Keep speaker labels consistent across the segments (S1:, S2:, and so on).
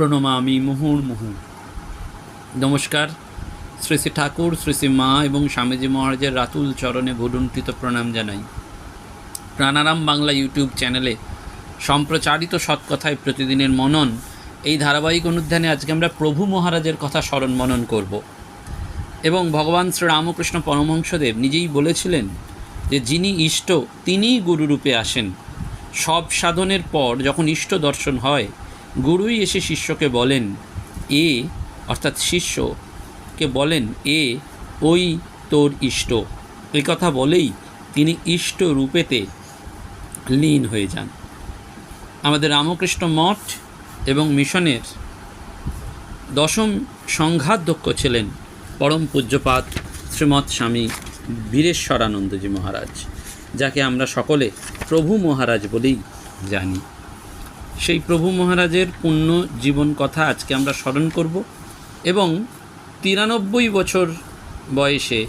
S1: প্রণমামি মুহুর্মুহু নমস্কার। শ্রী শ্রী ঠাকুর, শ্রী শ্রী মা এবং স্বামীজি মহারাজের রাতুল চরণে ভুলুণ্ঠিত প্রণাম জানাই। প্রাণারাম বাংলা ইউটিউব চ্যানেলে সম্প্রচারিত সৎকথায় প্রতিদিনের মনন, এই ধারাবাহিক অনুধ্যানে আজকে আমরা প্রভু মহারাজের কথা স্মরণ মনন করব। এবং ভগবান শ্রী রামকৃষ্ণ পরমহংসদেব নিজেই বলেছিলেন যে, যিনি ইষ্ট, তিনিই গুরুরূপে আসেন। সব সাধনের পর যখন ইষ্ট দর্শন হয় গুরুই এসে শিষ্যকে বলেন, এ, অর্থাৎ শিষ্যকে বলেন, এ, ওই তোর ইষ্ট। এই কথা বলেই তিনি ইষ্ট রূপেতে লীন হয়ে যান। আমাদের রামকৃষ্ণ মঠ এবং মিশনের দশম সংঘাধ্যক্ষ ছিলেন পরম পূজ্যপাত শ্রীমৎ স্বামী বীরেশ্বরানন্দজি মহারাজ, যাকে আমরা সকলে প্রভু মহারাজ বলেই জানি। সেই প্রভু মহারাজের পূর্ণ জীবন কথা আজকে আমরা স্মরণ করব এবং তিরানব্বই বছর বয়সে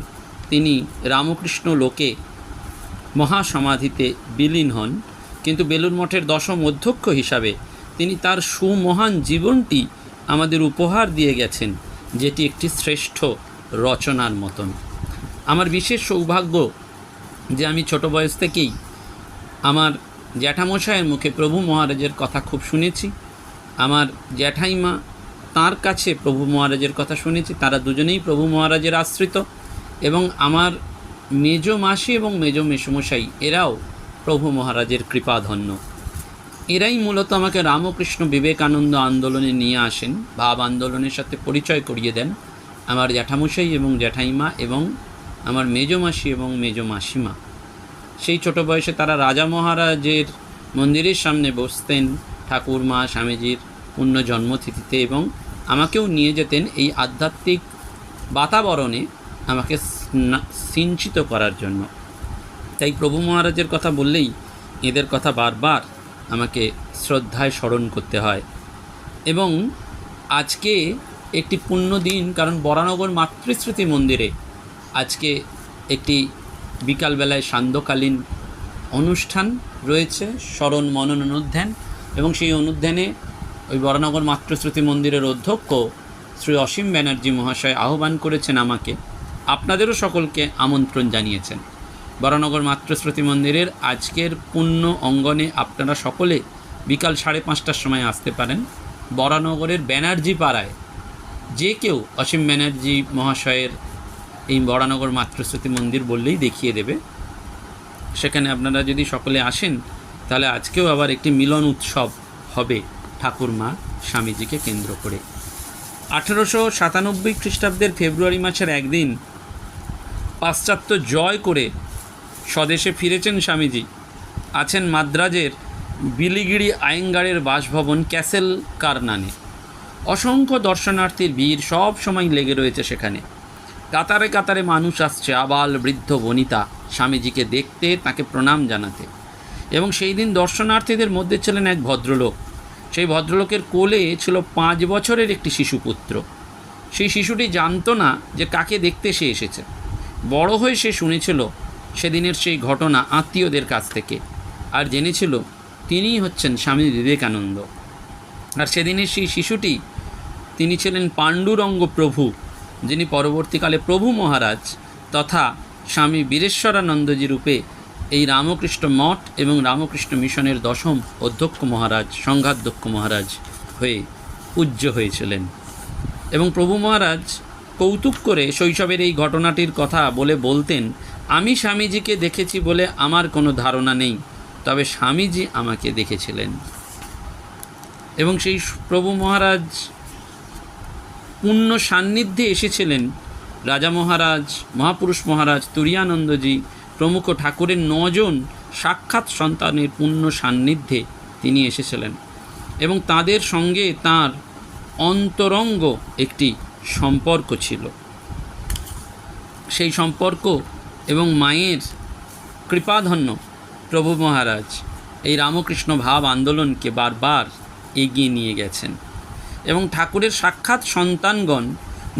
S1: তিনি রামকৃষ্ণ লোকে মহাসমাধিতে বিলীন হন। কিন্তু বেলুর মঠের দশম অধ্যক্ষ হিসাবে তিনি তার সুমহান জীবনটি আমাদের উপহার দিয়ে গেছেন, যেটি একটি শ্রেষ্ঠ রচনার মতন। আমার বিশেষ সৌভাগ্য যে আমি ছোট বয়স থেকেই আমার জ্যাঠামশায়ের মুখে প্রভু মহারাজের কথা খুব শুনেছি। আমার জ্যাঠাইমা তার কাছে প্রভু মহারাজের কথা শুনেছি, তারা দুজনেই প্রভু মহারাজের আশ্রিত এবং আমার মেজ মাসি এবং মেজ মেসমশাই, এরাও প্রভু মহারাজের কৃপাধন্য। এরাই মূলত আমাকে রামকৃষ্ণ বিবেকানন্দ আন্দোলনে নিয়ে আসেন, ভাব আন্দোলনের সাথে পরিচয় করিয়ে দেন আমার জ্যাঠামশাই এবং জ্যাঠাইমা এবং আমার মেজ মাসি এবং মেজ মাসিমা। সেই ছোট বয়সে তারা রাজা মহারাজের মন্দিরের সামনে বসতেন, ঠাকুর মা, স্বামীজির পূর্ণ জন্মতিথিতে এবং আমাকেও নিয়ে যেতেন এই আধ্যাত্মিক বাতাবরণে আমাকে সিঞ্চিত করার জন্য। তাই প্রভু মহারাজের কথা বললেই এদের কথা বারবার আমাকে শ্রদ্ধায় স্মরণ করতে হয় এবং আজকে একটি পুণ্য দিন, কারণ বরানগর মাতৃস্মৃতি মন্দিরে আজকে একটি বিকালবেলায় সান্ধ্যকালীন অনুষ্ঠান রয়েছে, স্মরণ মনন অনুধ্যান এবং সেই অনুধ্যানে ওই বরানগর মাতৃস্মৃতি মন্দিরের অধ্যক্ষ শ্রী অসীম ব্যানার্জি মহাশয় আহ্বান করেছেন আমাকে। আপনাদেরও সকলকে আমন্ত্রণ জানিয়েছেন। বরানগর মাতৃস্মৃতি মন্দিরের আজকের পূর্ণ অঙ্গনে আপনারা সকলে বিকাল সাড়ে পাঁচটার সময় আসতে পারেন। বরানগরের ব্যানার্জি পাড়ায় যে কেউ অসীম ব্যানার্জি মহাশয়ের এই বরানগর মাতৃস্মৃতি মন্দির বললেই দেখিয়ে দেবে। সেখানে আপনারা যদি সকলে আসেন, তাহলে আজকেও আবার একটি মিলন উৎসব হবে ঠাকুরমা স্বামীজিকে কেন্দ্র করে। আঠেরোশো সাতানব্বই খ্রিস্টাব্দের ফেব্রুয়ারি মাসের একদিন পাশ্চাত্য জয় করে স্বদেশে ফিরেছেন স্বামীজি। আছেন মাদ্রাজের বিলিগিরি আয়েঙ্গারের বাসভবন ক্যাসেল কারনানে অসংখ্য দর্শনার্থীর ভিড় সব সময় লেগে রয়েছে সেখানে। কাতারে কাতারে মানুষ আসছে, আবাল বৃদ্ধ বনিতা স্বামীজিকে দেখতে, তাকে প্রণাম জানাতে। এবং সেই দিন দর্শনার্থীদের মধ্যে ছিলেন এক ভদ্রলোক। সেই ভদ্রলোকের কোলে ছিল পাঁচ বছরের একটি শিশুপুত্র। সেই শিশুটি জানতো না যে কাকে দেখতে সে এসেছে। বড় হয়ে সে শুনেছিল সেদিনের সেই ঘটনা আত্মীয়দের কাছ থেকে। আর জেনেছিল তিনিই হচ্ছেন স্বামী বিবেকানন্দ। আর সেদিনের সেই শিশুটি, তিনি ছিলেন পাণ্ডুরঙ্গ প্রভু যিনি পরবর্তীকালে প্রভু মহারাজ তথা স্বামী বীরেশ্বরানন্দজি রূপে এই রামকৃষ্ণ মঠ এবং রামকৃষ্ণ মিশনের দশম অধ্যক্ষ মহারাজ, সংঘাধ্যক্ষ মহারাজ হয়ে পূজ্য হয়েছিলেন। এবং প্রভু মহারাজ কৌতুক করে শৈশবের এই ঘটনাটির কথা বলে বলতেন, আমি স্বামীজিকে দেখেছি বলে আমার কোনো ধারণা নেই, তবে স্বামীজি আমাকে দেখেছিলেন। এবং সেই প্রভু মহারাজ পূর্ণ সান্নিধ্যে এসেছিলেন রাজা মহারাজ, মহাপুরুষ মহারাজ তুরিয়ানন্দজি, প্রমুখ ঠাকুরের নজন সাক্ষাৎ সন্তানের পূর্ণ সান্নিধ্যে তিনি এসেছিলেন এবং তাদের সঙ্গে তার অন্তরঙ্গ একটি সম্পর্ক ছিল। সেই সম্পর্ক এবং মায়ের কৃপাধন্য প্রভু মহারাজ এই রামকৃষ্ণ ভাব আন্দোলনকে বারবার এগিয়ে নিয়ে গেছেন। এবং ঠাকুরের সাক্ষাৎ সন্তানগণ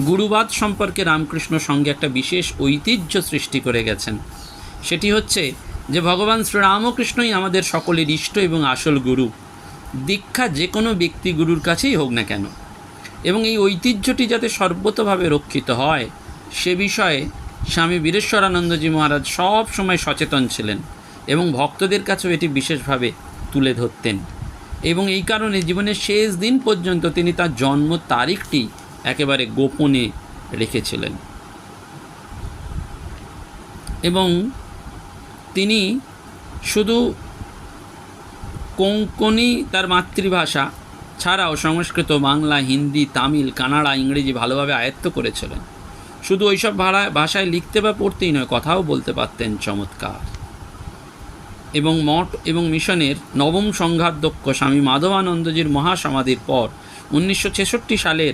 S1: গুরুবাদ সম্পর্কে রামকৃষ্ণ সঙ্গে একটা বিশেষ ঐতিহ্য সৃষ্টি করে গেছেন। সেটি হচ্ছে যে ভগবান শ্রীরামকৃষ্ণই আমাদের সকলের ইষ্ট এবং আসল গুরু। দীক্ষা যে কোনো ব্যক্তি গুরুর কাছেই হোক না কেন। এবং এই ঐতিহ্যটি যাতে সর্বতভাবে রক্ষিত হয়, সে বিষয়ে স্বামী বীরেশ্বরানন্দজি মহারাজ সব সময় সচেতন ছিলেন এবং ভক্তদের কাছেও এটি বিশেষভাবে তুলে ধরতেন। এবং এই কারণে জীবনের শেষ দিন পর্যন্ত তিনি তার জন্ম তারিখটি একেবারে গোপনে রেখেছিলেন। এবং তিনি শুধু কোঙ্কনি তার মাতৃভাষা ছাড়াও সংস্কৃত, বাংলা, হিন্দি, তামিল, কানাডা, ইংরেজি ভালোভাবে আয়ত্ত করেছিলেন। শুধু ওইসব ভাড়া ভাষায় লিখতে বা পড়তেই নয়, কথাও বলতে পারতেন চমৎকার। এবং মঠ এবং মিশনের নবম সংঘাধ্যক্ষ স্বামী মাধবানন্দজির মহাসমাধির পর উনিশশো ছেষট্টি সালের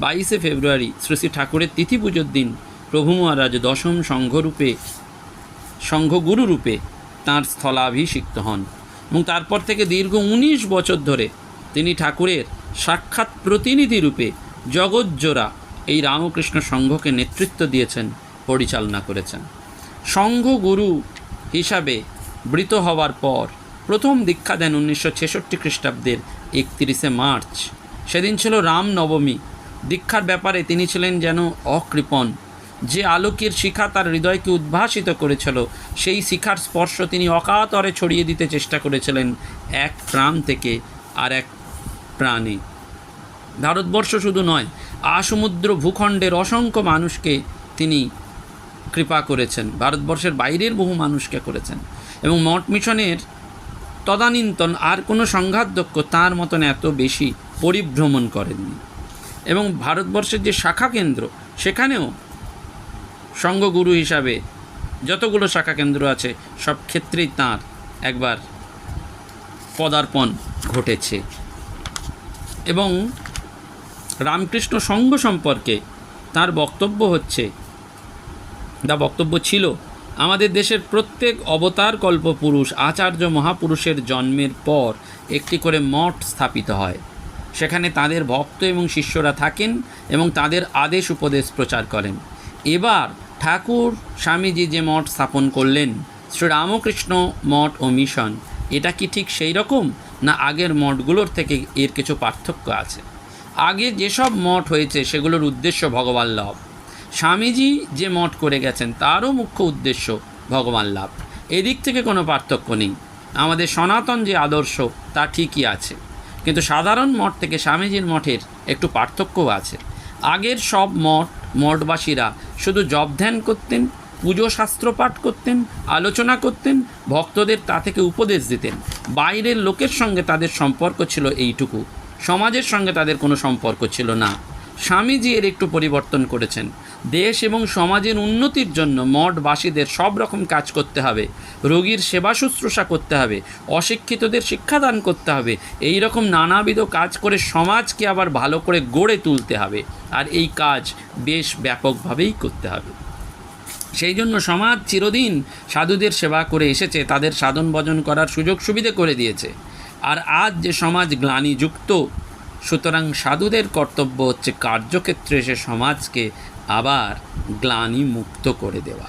S1: বাইশে ফেব্রুয়ারি শ্রী শ্রী ঠাকুরের তিথি পুজোর দিন প্রভু মহারাজ দশম সংঘরূপে সংঘগুরুরূপে তাঁর স্থলাভিষিক্ত হন এবং তারপর থেকে দীর্ঘ উনিশ বছর ধরে তিনি ঠাকুরের সাক্ষাৎ প্রতিনিধি রূপে এই রামকৃষ্ণ সংঘকে নেতৃত্ব দিয়েছেন, পরিচালনা করেছেন। সংঘ গুরু হিসাবে বৃত হওয়ার পর প্রথম দীক্ষা দেন উনিশশো ছেষট্টি খ্রিস্টাব্দের একত্রিশে মার্চ। সেদিন ছিল রাম নবমী দীক্ষার ব্যাপারে তিনি ছিলেন যেন অকৃপণ। যে আলোকের শিখা তার হৃদয়কে উদ্ভাসিত করেছিল, সেই শিখার স্পর্শ তিনি অকাতরে ছড়িয়ে দিতে চেষ্টা করেছিলেন এক প্রাণ থেকে আর এক প্রাণে। ভারতবর্ষ শুধু নয়, আসমুদ্র ভূখণ্ডের অসংখ্য মানুষকে তিনি কৃপা করেছেন। ভারতবর্ষের বাইরের বহু মানুষকে করেছেন। এবং মঠ মিশনের তদানীন্তন আর কোনো সংঘাতদক্ষ তার মতন এত বেশি পরিভ্রমণ করেননি। এবং ভারতবর্ষের যে শাখা কেন্দ্র, সেখানেও সঙ্গগুরু হিসাবে যতগুলো শাখা কেন্দ্র আছে, সব ক্ষেত্রেই তাঁর একবার পদার্পণ ঘটেছে। এবং রামকৃষ্ণ সংঘ সম্পর্কে তার বক্তব্য হচ্ছে দা বক্তব্য ছিল, আমাদের দেশের প্রত্যেক অবতার কল্পপুরুষ আচার্য মহাপুরুষের জন্মের পর একটি করে মঠ স্থাপিত হয়। সেখানে তাদের ভক্ত এবং শিষ্যরা থাকেন এবং তাদের আদেশ উপদেশ প্রচার করেন। এবার ঠাকুর স্বামীজি যে মঠ স্থাপন করলেন, শ্রীরামকৃষ্ণ মঠ ও মিশন, এটা কি ঠিক সেই রকম, না আগের মঠগুলোর থেকে এর কিছু পার্থক্য আছে? আগে যেসব মঠ হয়েছে, সেগুলোর উদ্দেশ্য ভগবান লাভ। স্বামীজি যে মঠ করে গেছেন, তারও মুখ্য উদ্দেশ্য ভগবান লাভ। এদিক থেকে কোনো পার্থক্য নেই। আমাদের সনাতন যে আদর্শ, তা ঠিকই আছে। কিন্তু সাধারণ মঠ থেকে স্বামীজির মঠের একটু পার্থক্যও আছে। আগের সব মঠ, মঠবাসীরা শুধু জপ ধ্যান করতেন, পুজো শাস্ত্র পাঠ করতেন, আলোচনা করতেন, ভক্তদের তা থেকে উপদেশ দিতেন। বাইরের লোকের সঙ্গে তাদের সম্পর্ক ছিল এইটুকু। সমাজের সঙ্গে তাদের কোনো সম্পর্ক ছিল না। স্বামীজি এর একটু পরিবর্তন করেছেন। দেশ এবং সমাজের উন্নতির জন্য মঠবাসীদের সব রকম কাজ করতে হবে। রোগীর সেবা শুশ্রূষা করতে হবে, অশিক্ষিতদের শিক্ষাদান করতে হবে এই রকম নানাবিধ কাজ করে সমাজকে আবার ভালো করে গড়ে তুলতে হবে। আর এই কাজ বেশ ব্যাপকভাবেই করতে হবে। সেই জন্য সমাজ চিরদিন সাধুদের সেবা করে এসেছে, তাদের সাধন ভজন করার সুযোগ সুবিধে করে দিয়েছে। আর আজ যে সমাজ গ্লানিযুক্ত, সুতরাং সাধুদের কর্তব্য হচ্ছে কার্যক্ষেত্রে এসে সমাজকে আবার গ্লানি মুক্ত করে দেওয়া।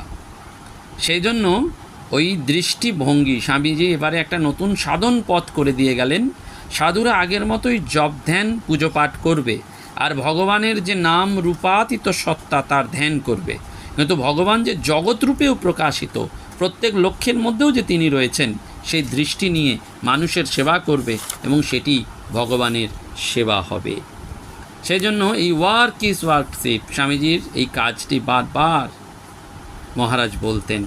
S1: সেই জন্য ওই দৃষ্টিভঙ্গি স্বামীজি এবারে একটা নতুন সাধন পথ করে দিয়ে গেলেন। সাধুরা আগের মতোই জপ ধ্যান পুজো পাঠ করবে আর ভগবানের যে নাম রূপাতীত সত্তা তার ধ্যান করবে। কিন্তু ভগবান যে জগৎরূপেও প্রকাশিত, প্রত্যেক লক্ষ্যের মধ্যেও যে তিনি রয়েছেন, সেই দৃষ্টি নিয়ে মানুষের সেবা করবে এবং সেটি ভগবানের সেবা হবে। সেই জন্য এই ওয়ার্ক ইজ ওয়ার্কশিপ স্বামীজির এই কাজটি বারবার মহারাজ বলতেন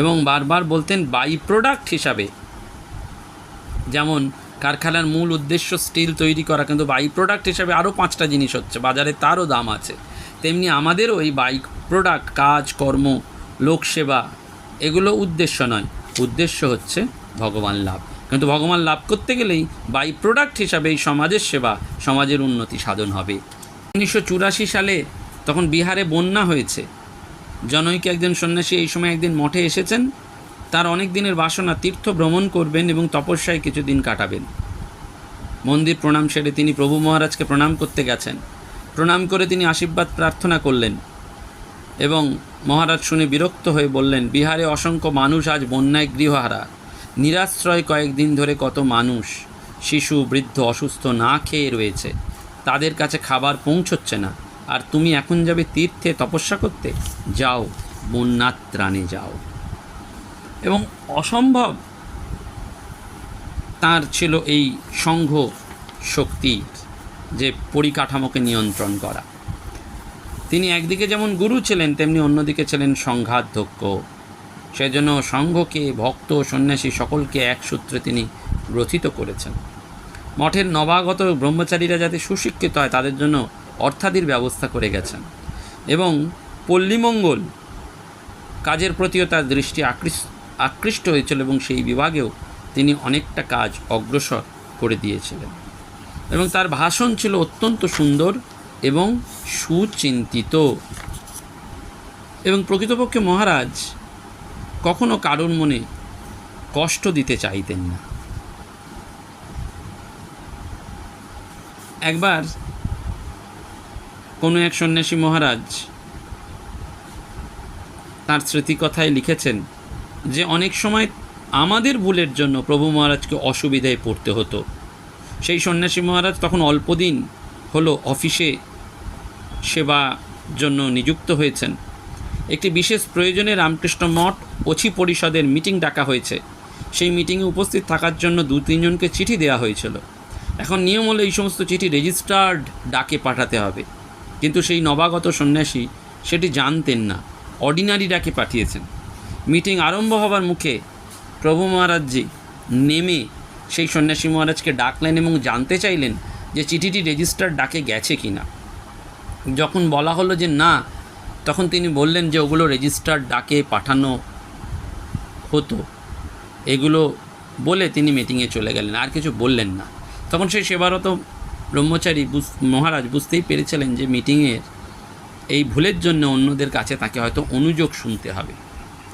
S1: এবং বারবার বলতেন বাই প্রোডাক্ট হিসাবে। যেমন কারখানার মূল উদ্দেশ্য স্টিল তৈরি করা, কিন্তু বাই প্রোডাক্ট হিসাবে আরও পাঁচটা জিনিস হচ্ছে, বাজারে তারও দাম আছে। তেমনি আমাদেরও এই বাইক প্রোডাক্ট কাজ, কর্ম, লোকসেবা, এগুলো উদ্দেশ্য নয়। উদ্দেশ্য হচ্ছে ভগবান লাভ। কিন্তু ভগবান লাভ করতে গেলেই বাই প্রোডাক্ট হিসাবে এই সমাজের সেবা, সমাজের উন্নতি সাধন হবে। উনিশশো চুরাশি সালে তখন বিহারে বন্যা হয়েছে। জনৈক একজন সন্ন্যাসী এই সময় একদিন মঠে এসেছেন। তার অনেক দিনের বাসনা তীর্থ ভ্রমণ করবেন এবং তপস্যায় কিছুদিন কাটাবেন। মন্দির প্রণাম সেরে তিনি প্রভু মহারাজকে প্রণাম করতে গেছেন। প্রণাম করে তিনি আশীর্বাদ প্রার্থনা করলেন এবং মহারাজ শুনে বিরক্ত হয়ে বললেন, বিহারে অসংখ্য মানুষ আজ বন্যায় গৃহহারা। নিরাশ্রয় কয়েকদিন ধরে কত মানুষ, শিশু, বৃদ্ধ, অসুস্থ না খেয়ে রয়েছে, তাদের কাছে খাবার পৌঁছচ্ছে না, আর তুমি এখন যাবে তীর্থে তপস্যা করতে? যাও, বন্যার ত্রাণে যাও। এবং অসম্ভব তার ছিল এই সংঘ শক্তি যে পরিকাঠামোকে নিয়ন্ত্রণ করা। তিনি একদিকে যেমন গুরু ছিলেন, তেমনি অন্যদিকে ছিলেন সংঘাধ্যক্ষ সেজন্য সংঘকে, ভক্ত সন্ন্যাসী সকলকে এক সূত্রে তিনি গ্রথিত করেছেন। মঠের নবাগত ব্রহ্মচারীরা যাতে সুশিক্ষিত হয়, তাদের জন্য অর্থাদির ব্যবস্থা করে গেছেন। এবং পল্লীমঙ্গল কাজের প্রতিও তার দৃষ্টি আকৃষ্ট আকৃষ্ট হয়েছিল এবং সেই বিভাগেও তিনি অনেকটা কাজ অগ্রসর করে দিয়েছিলেন। এবং তার ভাষণ ছিল অত্যন্ত সুন্দর এবং সুচিন্তিত। এবং প্রকৃতপক্ষে মহারাজ কখনো কারোর মনে কষ্ট দিতে চাইতেন না। একবার কোনো এক সন্ন্যাসী মহারাজ তার স্মৃতিকথায় লিখেছেন যে, অনেক সময় আমাদের ভুলের জন্য প্রভু মহারাজকে অসুবিধায় পড়তে হতো। সেই সন্ন্যাসী মহারাজ তখন অল্পদিন হলো অফিসে সেবা জন্য নিযুক্ত হয়েছেন। একটি বিশেষ প্রয়োজনে রামকৃষ্ণ মঠ অছি পরিষদের মিটিং ডাকা হয়েছে। সেই মিটিংয়ে উপস্থিত থাকার জন্য দু তিনজনকে চিঠি দেওয়া হয়েছিল। এখন নিয়ম হলো এই সমস্ত চিঠি রেজিস্টার্ড ডাকে পাঠাতে হবে। কিন্তু সেই নবাগত সন্ন্যাসী সেটি জানতেন না, অর্ডিনারি ডাকে পাঠিয়েছেন। মিটিং আরম্ভ হবার মুখে প্রভু মহারাজজি নেমে সেই সন্ন্যাসী মহারাজকে ডাকলেন এবং জানতে চাইলেন যে চিঠিটি রেজিস্টার ডাকে গেছে কি না যখন বলা হলো যে না, তখন তিনি বললেন যে ওগুলো রেজিস্টার ডাকে পাঠানো হতো। এগুলো বলে তিনি মিটিংয়ে চলে গেলেন, আর কিছু বললেন না। তখন সেই সেবারত ব্রহ্মচারী মহারাজ বুঝতেই পেরেছিলেন যে মিটিংয়ের এই ভুলের জন্য অন্যদের কাছে তাকে হয়তো অনুযোগ শুনতে হবে।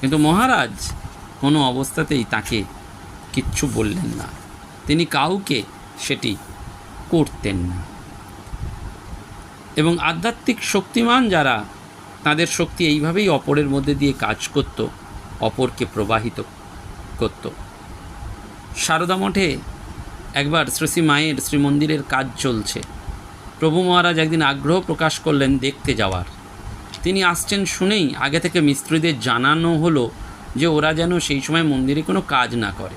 S1: কিন্তু মহারাজ কোনো অবস্থাতেই তাকে কিচ্ছু বললেন না। তিনি কাউকে সেটি করতেন না। এবং আধ্যাত্মিক শক্তিমান যারা, তাদের শক্তি এইভাবেই অপরের মধ্যে দিয়ে কাজ করত অপরকে প্রবাহিত করত। সারদা মঠে একবার শ্রী মায়ের শ্রীমন্দিরের কাজ চলছে। প্রভু মহারাজ একদিন আগ্রহ প্রকাশ করলেন দেখতে যাওয়ার। তিনি আসছেন শুনেই আগে থেকে মিস্ত্রিদের জানানো হলো যে ওরা যেন সেই সময় মন্দিরে কোনো কাজ না করে।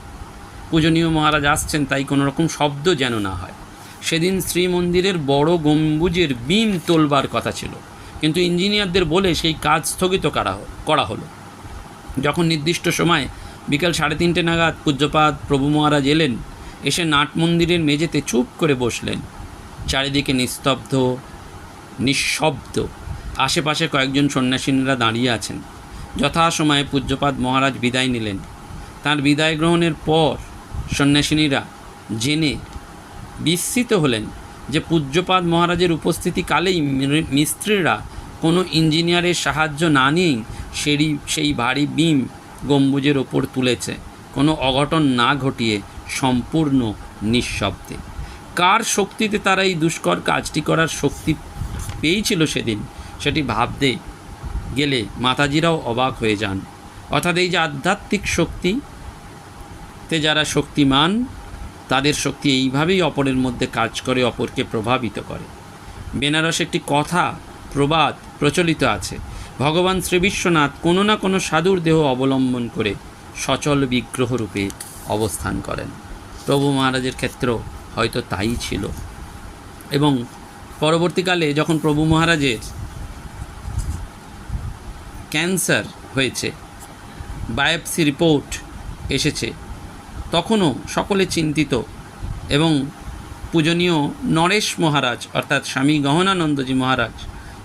S1: পূজনীয় মহারাজ আসছেন তাই কোনো রকম শব্দ যেন না হয়। সেদিন শ্রীমন্দিরের বড় গম্বুজের বিম তোলবার কথা ছিল। কিন্তু ইঞ্জিনিয়ারদের বলে সেই কাজ স্থগিত করা করা হলো। যখন নির্দিষ্ট সময় বিকাল সাড়ে তিনটে নাগাদ পূজ্যপাত প্রভু মহারাজ এলেন, এসে নাট মন্দিরের মেঝেতে চুপ করে বসলেন। চারিদিকে নিস্তব্ধ, নিঃশব্দ আশেপাশে কয়েকজন সন্ন্যাসিনীরা দাঁড়িয়ে আছেন। যথাসময়ে পূজ্যপাত মহারাজ বিদায় নিলেন। তার বিদায় গ্রহণের পর সন্ন্যাসিনীরা জেনে বিস্মিত হলেন যে পূজ্যপাদ মহারাজের উপস্থিতি কালেই মি- মিস্ত্রিরা কোনো ইঞ্জিনিয়ারের সাহায্য না নিয়েই সেই সেই ভারী বিম গম্বুজের ওপর তুলেছে। কোনো অঘটন না ঘটিয়ে সম্পূর্ণ নিঃশব্দে। কার শক্তিতে তারা এই দুষ্কর কাজটি করার শক্তি পেয়েছিল সেদিন, সেটি ভাবতে গেলে মাতাজিরাও অবাক হয়ে যান। অর্থাৎ এই যে আধ্যাত্মিক শক্তিতে যারা শক্তিমান, তাদের শক্তি এইভাবেই অপরের মধ্যে কাজ করে, অপরকে প্রভাবিত করে। বেনারস একটি কথা প্রবাদ প্রচলিত আছে ভগবান শ্রী বিশ্বনাথ কোনো না কোনো সাধুর দেহ অবলম্বন করে সচল বিগ্রহ রূপে অবস্থান করেন। প্রভু মহারাজের ক্ষেত্রেও হয়তো তাই ছিল। এবং পরবর্তীকালে যখন প্রভু মহারাজের ক্যান্সার হয়েছে, বায়োপসি রিপোর্ট এসেছে, তখনও সকলে চিন্তিত এবং পূজনীয় নরেশ মহারাজ অর্থাৎ স্বামী গহনানন্দজি মহারাজ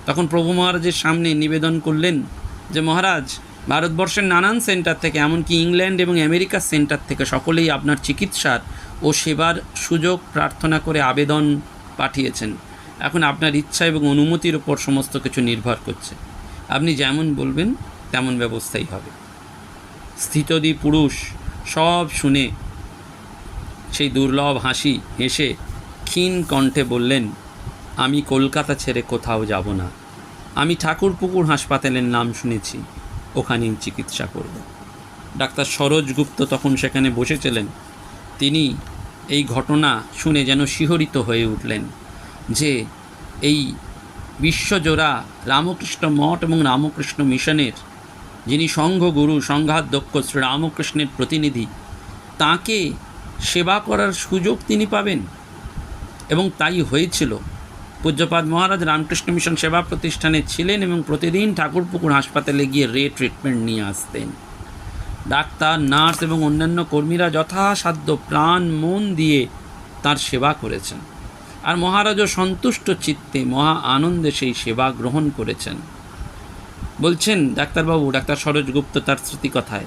S1: তখন প্রভু মহারাজের সামনে নিবেদন করলেন যে, মহারাজ, ভারতবর্ষের নানান সেন্টার থেকে, এমনকি ইংল্যান্ড এবং আমেরিকার সেন্টার থেকে সকলেই আপনার চিকিৎসার ও সেবার সুযোগ প্রার্থনা করে আবেদন পাঠিয়েছেন। এখন আপনার ইচ্ছা এবং অনুমতির উপর সমস্ত কিছু নির্ভর করছে। আপনি যেমন বলবেন, তেমন ব্যবস্থাই হবে। স্থিতদি পুরুষ সব শুনে সেই দুর্লভ হাসি হেসে ক্ষীণ কণ্ঠে বললেন, আমি কলকাতা ছেড়ে কোথাও যাব না। ঠাকুরপুকুর হাসপাতালের নাম শুনেছি। ওখানেই চিকিৎসা করব। ডাক্তার সরোজ গুপ্ত তখন সেখানে বসেছিলেন। তিনি এই ঘটনা শুনে যেন শিহরিত হয়ে উঠলেন যে এই বিশ্বজোড়া রামকৃষ্ণ মঠ এবং রামকৃষ্ণ মিশনের যিনি সংঘগুরু, সংঘাধ্যক্ষ শ্রী রামকৃষ্ণের প্রতিনিধি, তাকে সেবা করার সুযোগ তিনি পাবেন। এবং তাই হয়েছিল। পূজ্যপাদ মহারাজ রামকৃষ্ণ মিশন সেবা প্রতিষ্ঠানে ছিলেন এবং প্রতিদিন ঠাকুরপুকুর হাসপাতালে গিয়ে রে ট্রিটমেন্ট নিয়ে আসতেন। ডাক্তার, নার্স এবং অন্যান্য কর্মীরা যথাসাধ্য প্রাণ, মন দিয়ে তার সেবা করেছেন। আর মহারাজও সন্তুষ্ট চিত্তে মহা আনন্দে সেই সেবা গ্রহণ করেছেন। বলছেন, ডাক্তারবাবু, ডাক্তার সরোজ গুপ্ত তার স্মৃতিকথায়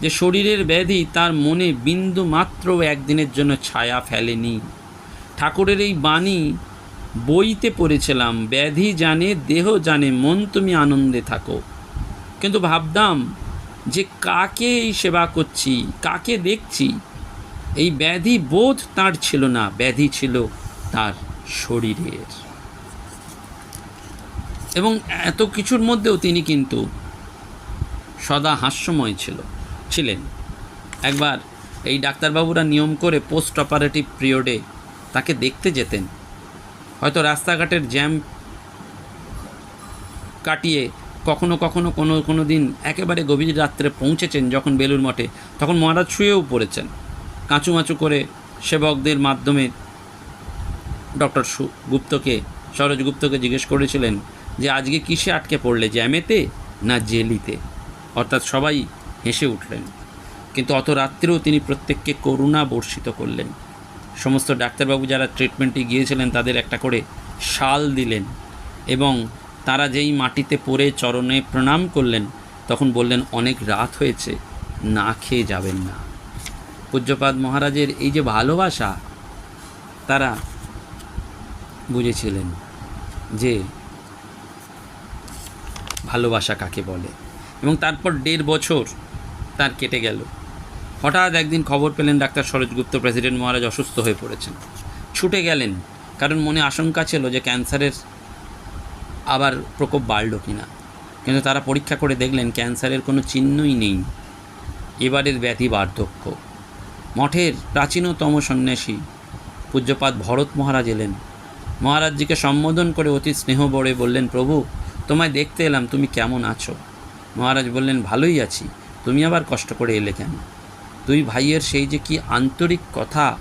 S1: যে শরীরের ব্যাধি তার মনে বিন্দু মাত্র একদিনের জন্য ছায়া ফেলেনি। ঠাকুরের এই বাণী বইতে পড়েছিলাম, ব্যাধি জানে, দেহ জানে, মন তুমি আনন্দে থাকো। কিন্তু ভাবতাম যে কাকে এই সেবা করছি, কাকে দেখছি? এই ব্যাধি বোধ তার ছিল না, ব্যাধি ছিল তার শরীরের। এবং এত কিছুর মধ্যেও তিনি কিন্তু সদা হাস্যময় ছিল, ছিলেন। একবার এই ডাক্তারবাবুরা নিয়ম করে পোস্ট অপারেটিভ পিরিয়ডে তাকে দেখতে যেতেন। হয়তো রাস্তাঘাটের জ্যাম কাটিয়ে কখনো কখনো কোনো কোনো দিন একেবারে গভীর রাত্রে পৌঁছেছেন যখন বেলুর মঠে। তখন মহারাজ শুয়েও পড়েছেন। কাঁচুমাচু করে সেবকদের মাধ্যমে ডক্টর গুপ্তকে, সরোজ গুপ্তকে জিজ্ঞেস করেছিলেন যে, আজকে কিসে আটকে পড়লে, জ্যামেতে না জেলিতে? অর্থাৎ সবাই হেসে উঠলেন। কিন্তু অত রাত্রেও তিনি প্রত্যেককে করুণা বর্ষিত করলেন। সমস্ত ডাক্তারবাবু যারা ট্রিটমেন্টে গিয়েছিলেন, তাদের একটা করে শাল দিলেন এবং তারা যেই মাটিতে পড়ে চরণে প্রণাম করলেন, তখন বললেন, অনেক রাত হয়েছে, না খেয়ে যাবেন না। পূজ্যপাদ মহারাজের এই যে ভালোবাসা, তারা বুঝেছিলেন যে ভালোবাসা কাকে বলে এবং তারপর দেড় বছর তার কেটে গেল। হঠাৎ একদিন খবর পেলেন ডাক্তার সরোজগুপ্ত প্রেসিডেন্ট মহারাজ অসুস্থ হয়ে পড়েছেন। ছুটে গেলেন, কারণ মনে আশঙ্কা ছিল যে ক্যান্সারের আবার প্রকোপ বাড়ল কি না কিন্তু তারা পরীক্ষা করে দেখলেন ক্যান্সারের কোনো চিহ্নই নেই। এবারের ব্যাধি বার্ধক্য। মঠের প্রাচীনতম সন্ন্যাসী পূজ্যপাত ভরত মহারাজ এলেন। মহারাজজিকে সম্বোধন করে অতি স্নেহ বড়ে বললেন, প্রভু, তোমায় দেখতে এলাম, তুমি কেমন আছো? মহারাজ বললেন, ভালোই আছি। তুমি আবার কষ্ট করে এলে কেন? দুই ভাইয়ের সেই যে কি আন্তরিক কথা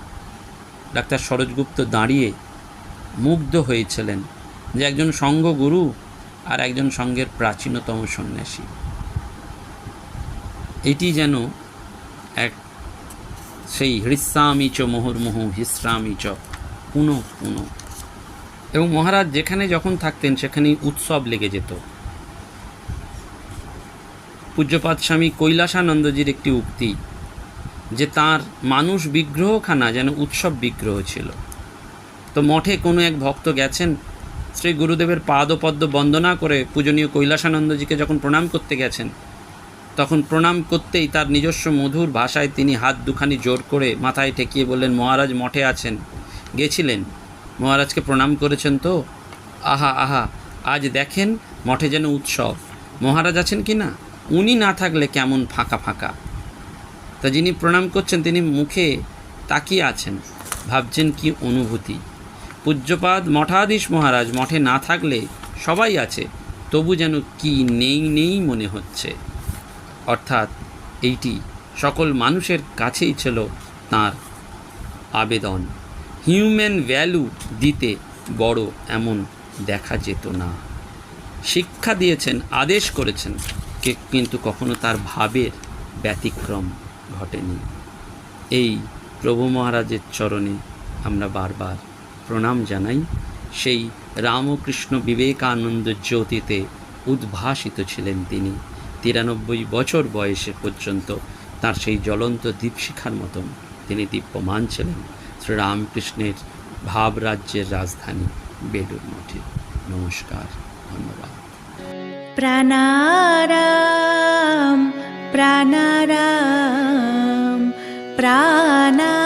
S1: ডাক্তার সরোজগুপ্ত দাঁড়িয়ে মুগ্ধ হয়েছিলেন যে একজন সঙ্ঘগুরু আর একজন সঙ্গের প্রাচীনতম সন্ন্যাসী। এটি যেন এক সেই হৃস্বামী চ মুহুর্মুহ হিস্রামী চ, পুনঃ পুনঃ। এবং মহারাজ যেখানে যখন থাকতেন সেখানেই উৎসব লেগে যেত। পূজ্যপাদ স্বামী কৈলাসানন্দজির একটি উক্তি যে তার মানুষ বিগ্রহখানা যেন উৎসব বিগ্রহ ছিল। তো মঠে কোনো এক ভক্ত গেছেন, শ্রী গুরুদেবের পাদপদ্ম বন্দনা করে পূজনীয় কৈলাসানন্দজিকে যখন প্রণাম করতে গেছেন, তখন প্রণাম করতেই তার নিজস্ব মধুর ভাষায় তিনি হাত দুখানি জোর করে মাথায় ঠেকিয়ে বললেন, মহারাজ মঠে আছেন, গেছিলেন? মহারাজকে প্রণাম করেছেন তো? আহা আহা, আজ দেখেন মঠে যেন উৎসব। মহারাজ আছেন কি না? উনি না থাকলে কেমন ফাঁকা ফাঁকা? তা যিনি প্রণাম করছেন, তিনি মুখে তাকিয়ে আছেন, ভাবছেন কি অনুভূতি। পূজ্যপাদ, মঠাধীশ মহারাজ, মঠে না থাকলে সবাই আছে, তবু যেন কি নেই নেই মনে হচ্ছে। অর্থাৎ এইটি সকল মানুষের কাছেই ছিল তার আবেদন। হিউম্যান ভ্যালু দিতে বড় এমন দেখা যেত না। শিক্ষা দিয়েছেন, আদেশ করেছেন কিন্তু কখনো তার ভাবের ব্যতিক্রম ঘটেনি। এই প্রভু মহারাজের চরণে আমরা বারবার প্রণাম জানাই। সেই রামকৃষ্ণ বিবেকানন্দ জ্যোতিতে উদ্ভাসিত ছিলেন তিনি। তিরানব্বই বছর বয়সে পর্যন্ত তার সেই জ্বলন্ত দীপশিখার মতন তিনি দীপ্যমান ছিলেন। শ্রীরামকৃষ্ণের ভাবরাজ্যের রাজধানী বেলুর মঠে। নমস্কার, ধন্যবাদ।
S2: প্রাণারাম প্রাণারাম প্রাণারাম।